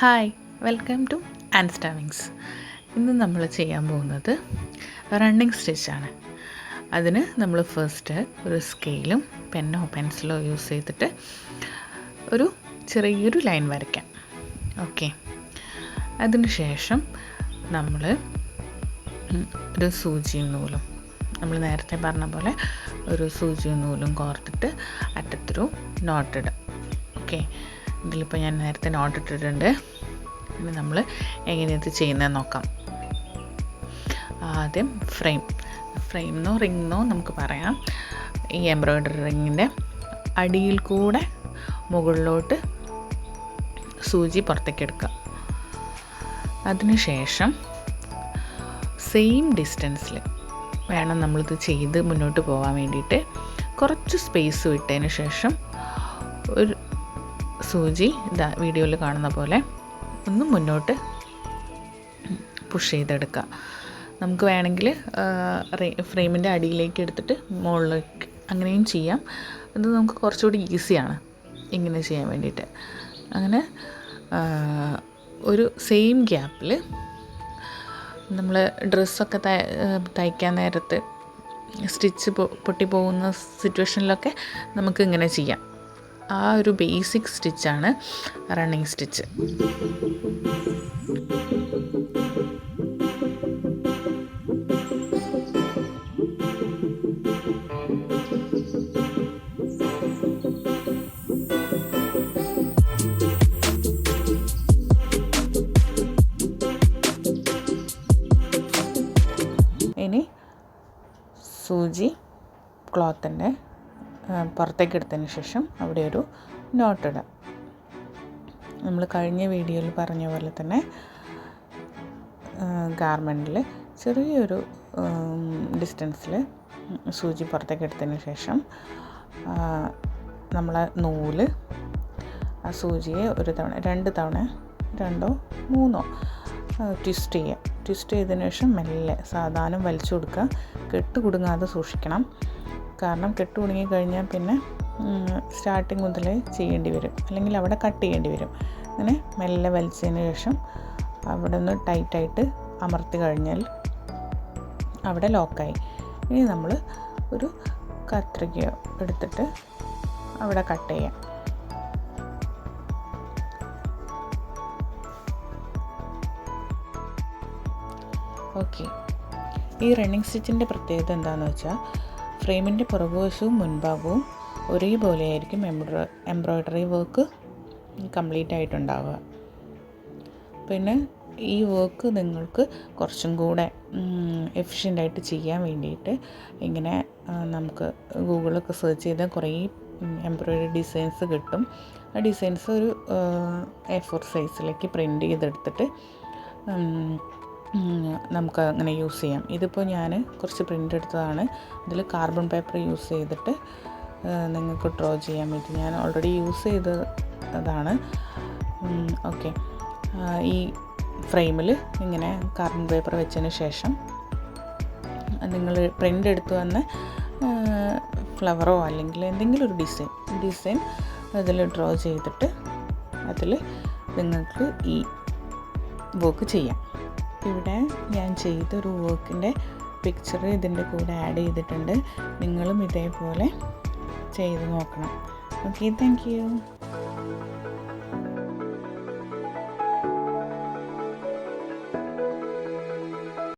Hi welcome to and സ്റ്റാവിങ്സ് ഇന്ന് നമ്മൾ ചെയ്യാൻ പോകുന്നത് റണ്ണിങ് സ്റ്റിച്ചാണ് അതിന് നമ്മൾ ഫസ്റ്റ് ഒരു സ്കെയിലും പെന്നോ പെൻസിലോ യൂസ് ചെയ്തിട്ട് ഒരു ചെറിയൊരു ലൈൻ വരയ്ക്കാം. ഓക്കെ. അതിന് ശേഷം നമ്മൾ ഒരു സൂചിയും നൂലും നമ്മൾ നേരത്തെ പറഞ്ഞ പോലെ ഒരു സൂചിയും നൂലും കോർത്തിട്ട് അറ്റത്തൊരു നോട്ടിടും ഓക്കെ. ഇതിലിപ്പോൾ ഞാൻ നേരത്തെ നോട്ട് ഇട്ടിട്ടുണ്ട്. ഇനി നമ്മൾ എങ്ങനെയത് ചെയ്യുന്നതെന്ന് നോക്കാം. ആദ്യം ഫ്രെയിം. ഫ്രെയിമെന്നോ റിങ്ങെന്നോ നമുക്ക് പറയാം. ഈ എംബ്രോയ്ഡറി റിങ്ങിന്റെ അടിയിൽ കൂടെ മുകളിലോട്ട് സൂചി പുറത്തേക്ക് എടുക്കുക. അതിനുശേഷം സെയിം ഡിസ്റ്റൻസിൽ വേണം നമ്മളിത് ചെയ്ത് മുന്നോട്ട് പോകാൻ വേണ്ടിയിട്ട്. കുറച്ച് സ്പേസ് വിട്ടതിന് ശേഷം ഒരു സൂചി ഇതാ വീഡിയോയിൽ കാണുന്ന പോലെ ഒന്ന് മുന്നോട്ട് പുഷ് ചെയ്തെടുക്കുക. നമുക്ക് വേണമെങ്കിൽ ഫ്രെയിമിന്റെ അടിയിലേക്ക് എടുത്തിട്ട് മുകളിലേക്ക് അങ്ങനെയും ചെയ്യാം. അത് നമുക്ക് കുറച്ചുകൂടി ഈസിയാണ് ഇങ്ങനെ ചെയ്യാൻ വേണ്ടിയിട്ട്. അങ്ങനെ ഒരു സെയിം ഗ്യാപ്പിൽ നമ്മൾ ഡ്രസ്സൊക്കെ തയ്ക്കാൻ നേരത്ത് സ്റ്റിച്ച് പൊട്ടി പോകുന്ന സിറ്റുവേഷനിലൊക്കെ നമുക്ക് ഇങ്ങനെ ചെയ്യാം. ആ ഒരു ബേസിക് സ്റ്റിച്ചാണ് റണ്ണിങ് സ്റ്റിച്ച് സൂചി ക്ലോത്തിന്റെ പുറത്തേക്ക് എടുത്തതിന് ശേഷം അവിടെ ഒരു നോട്ട് ഇടാം നമ്മൾ കഴിഞ്ഞ വീഡിയോയിൽ പറഞ്ഞ പോലെ തന്നെ ഗാർമെന്റിൽ ചെറിയൊരു ഡിസ്റ്റൻസിൽ സൂചി പുറത്തേക്ക് എടുത്തതിന് ശേഷം നമ്മളെ നൂൽ ആ സൂചിയെ ഒരു തവണ രണ്ട് തവണ രണ്ടോ മൂന്നോ ട്വിസ്റ്റ് ചെയ്യുക ട്വിസ്റ്റ് ചെയ്തതിന് ശേഷം മെല്ലെ സാധാരണ വലിച്ചു കൊടുക്കുക. കെട്ട് കുടുങ്ങാതെ സൂക്ഷിക്കണം. കാരണം കെട്ട് കുടുങ്ങി കഴിഞ്ഞാൽ പിന്നെ സ്റ്റാർട്ടിങ് മുതലേ ചെയ്യേണ്ടി വരും. അല്ലെങ്കിൽ അവിടെ കട്ട് ചെയ്യേണ്ടി വരും. അങ്ങനെ മെല്ലെ വലിച്ചതിന് ശേഷം അവിടെ ഒന്ന് ടൈറ്റായിട്ട് അമർത്തി കഴിഞ്ഞാൽ അവിടെ ലോക്കായി ഇനി നമ്മൾ ഒരു കത്രികയോ എടുത്തിട്ട് അവിടെ കട്ട് ചെയ്യാം. ഓക്കെ ഈ റണ്ണിങ് സ്റ്റിച്ചിന്റെ പ്രത്യേകത എന്താണെന്ന് വെച്ചാൽ ഫ്രെയിമിന്റെ പുറകുവശവും മുൻഭാഗവും ഒരേപോലെ ആയിരിക്കും എംബ്രോ എംബ്രോയ്ഡറി വർക്ക് കംപ്ലീറ്റ് ആയിട്ടുണ്ടാവുക പിന്നെ ഈ വർക്ക് നിങ്ങൾക്ക് കുറച്ചും കൂടെ എഫിഷ്യന്റായിട്ട് ചെയ്യാൻ വേണ്ടിയിട്ട് ഇങ്ങനെ നമുക്ക് ഗൂഗിളൊക്കെ സെർച്ച് ചെയ്താൽ കുറേ എംബ്രോയ്ഡറി ഡിസൈൻസ് കിട്ടും. ആ ഡിസൈൻസ് ഒരു എ ഫോർ സൈസിലേക്ക് പ്രിന്റ് ചെയ്തെടുത്തിട്ട് നമുക്ക് അങ്ങനെ യൂസ് ചെയ്യാം. ഇതിപ്പോൾ ഞാൻ കുറച്ച് പ്രിന്റ് എടുത്തതാണ്. ഇതിൽ കാർബൺ പേപ്പർ യൂസ് ചെയ്തിട്ട് നിങ്ങൾക്ക് ഡ്രോ ചെയ്യാൻ പറ്റും. ഞാൻ ഓൾറെഡി യൂസ് ചെയ്തതാണ്. ഓക്കെ ഈ ഫ്രെയിമിൽ ഇങ്ങനെ കാർബൺ പേപ്പർ വെച്ചതിന് ശേഷം നിങ്ങൾ പ്രിന്റ് എടുത്തു വന്ന ഫ്ലവറോ അല്ലെങ്കിൽ എന്തെങ്കിലും ഒരു ഡിസൈൻ ഡിസൈൻ അതിൽ ഡ്രോ ചെയ്തിട്ട് അതിൽ നിങ്ങൾക്ക് ഈ വർക്ക് ചെയ്യാം. ഇവിടെ ഞാൻ ചെയ്തൊരു വർക്കിന്റെ പിക്ചർ ഇതിന്റെ കൂടെ ആഡ് ചെയ്തിട്ടുണ്ട്. നിങ്ങളും ഇതേപോലെ ചെയ്ത് നോക്കണം. Okay thank